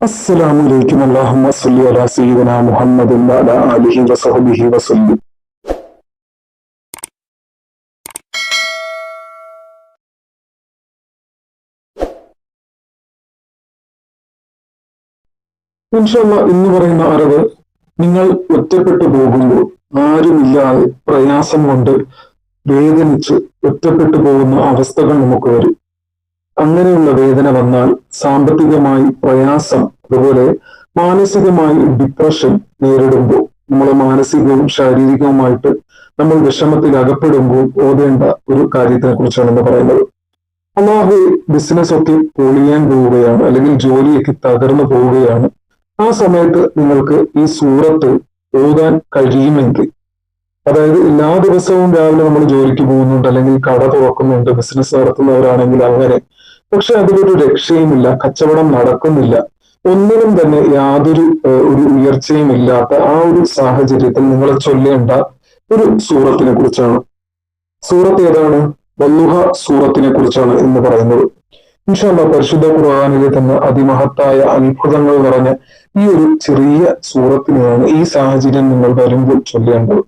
السلام عليكم اللهم صل على سيدنا محمد وعلى آله وصحبه وسلم ഇൻഷല്ല എന്ന് പറയുന്ന അറിവ് നിങ്ങൾ ഒറ്റപ്പെട്ടു പോകുമ്പോൾ ആരുമില്ലാതെ പ്രയാസം കൊണ്ട് വേദനിച്ച് ഒറ്റപ്പെട്ടു പോകുന്ന അവസ്ഥകൾ നമുക്ക് വരും അങ്ങനെയുള്ള വേദന വന്നാൽ സാമ്പത്തികമായി പ്രയാസം അതുപോലെ മാനസികമായി ഡിപ്രഷൻ നേരിടുമ്പോൾ നമ്മൾ മാനസികവും ശാരീരികവുമായിട്ട് നമ്മൾ വിഷമത്തിൽ അകപ്പെടുമ്പോൾ ഓതേണ്ട ഒരു കാര്യത്തിനെ കുറിച്ചാണ് ഇന്ന് പറയുന്നത്. അള്ളാഹു ബിസിനസ് ഒക്കെ പൊളിയാൻ പോവുകയാണ് അല്ലെങ്കിൽ ജോലിയൊക്കെ തകർന്നു പോവുകയാണ്. ആ സമയത്ത് നിങ്ങൾക്ക് ഈ സൂറത്ത് ഓതാൻ കഴിയുമെങ്കിൽ അതായത് എല്ലാ ദിവസവും രാവിലെ നമ്മൾ ജോലിക്ക് പോകുന്നുണ്ട് അല്ലെങ്കിൽ കട തുറക്കുന്നുണ്ട് ബിസിനസ് നടത്തുന്നവരാണെങ്കിൽ അങ്ങനെ പക്ഷെ അതിലൊരു രക്ഷയുമില്ല കച്ചവടം നടക്കുന്നില്ല. ഒന്നിനും തന്നെ യാതൊരു ഒരു ഉയർച്ചയും ഇല്ലാത്ത ആ ഒരു സാഹചര്യത്തിൽ നിങ്ങളെ ചൊല്ലേണ്ട ഒരു സൂറത്തിനെ കുറിച്ചാണ്. സൂറത്ത് ഏതാണ്? വല്ലുഹ സൂറത്തിനെ കുറിച്ചാണ് എന്ന് പറയുന്നത്. ഇൻഷാല്ല പരിശുദ്ധ ഖുർആാനിലെ തന്നെ അതിമഹത്തായ അത്ഭുതങ്ങൾ നിറഞ്ഞ ഈ ഒരു ചെറിയ സൂറത്തിനെയാണ് ഈ സാഹചര്യം നിങ്ങൾ വരുമ്പോൾ ചൊല്ലേണ്ടത്.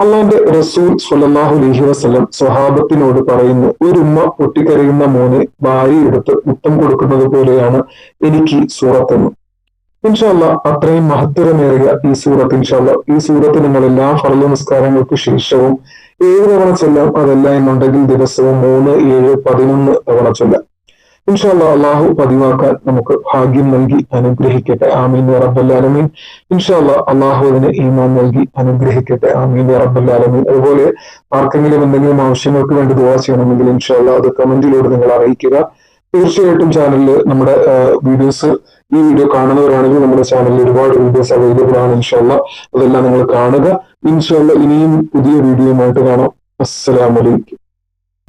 അള്ളാന്റെ റസൂൽ സ്വല്ലല്ലാഹു അലൈഹി വസ്ലം സ്വഹാബത്തിനോട് പറയുന്നു ഒരു ഉമ്മ പൊട്ടിക്കരയുന്ന മോനെ ഭാര്യ എടുത്ത് മുത്തം കൊടുക്കുന്നത് പോലെയാണ് എനിക്ക് സൂറത്തെന്ന്. ഇൻഷാല്ല അത്രയും മഹത്തരമേറിയ ഈ സൂറത്ത് ഇൻഷാല്ല ഈ സൂറത്ത് നിങ്ങൾ എല്ലാ ഫർദ് നിസ്കാരങ്ങൾക്ക് ശേഷവും ഏഴ് തവണ ചൊല്ലാം അതല്ല എന്നുണ്ടെങ്കിൽ ദിവസവും മൂന്ന് ഏഴ് പതിനൊന്ന് തവണ ചൊല്ലാം. ഇൻഷാല്ല അള്ളാഹു പതിവാക്കാൻ നമുക്ക് ഭാഗ്യം നൽകി അനുഗ്രഹിക്കട്ടെ. ആമീൻ റബ്ബല്ലാലമീൻ ഇൻഷാല്ല അള്ളാഹു അതിന് ഈമാൻ നൽകി അനുഗ്രഹിക്കട്ടെ. ആമീൻ റബ്ബല്ലാലമീൻ അതുപോലെ ആർക്കെങ്കിലും എന്തെങ്കിലും ആവശ്യങ്ങൾക്ക് വേണ്ടി ദുവാ ചെയ്യണമെങ്കിൽ ഇൻഷാല്ല അത് കമന്റിലൂടെ നിങ്ങൾ അറിയിക്കുക. തീർച്ചയായിട്ടും ചാനലിൽ നമ്മുടെ വീഡിയോസ് ഈ വീഡിയോ കാണുന്നവരാണെങ്കിൽ നമ്മുടെ ചാനലിൽ ഒരുപാട് വീഡിയോസ് അവൈലബിൾ ആണ് ഇൻഷാല്ല അതെല്ലാം നിങ്ങൾ കാണുക. ഇൻഷാല്ല ഇനിയും പുതിയ വീഡിയോയുമായിട്ട് കാണാം. അസ്സലാമലൈക്കും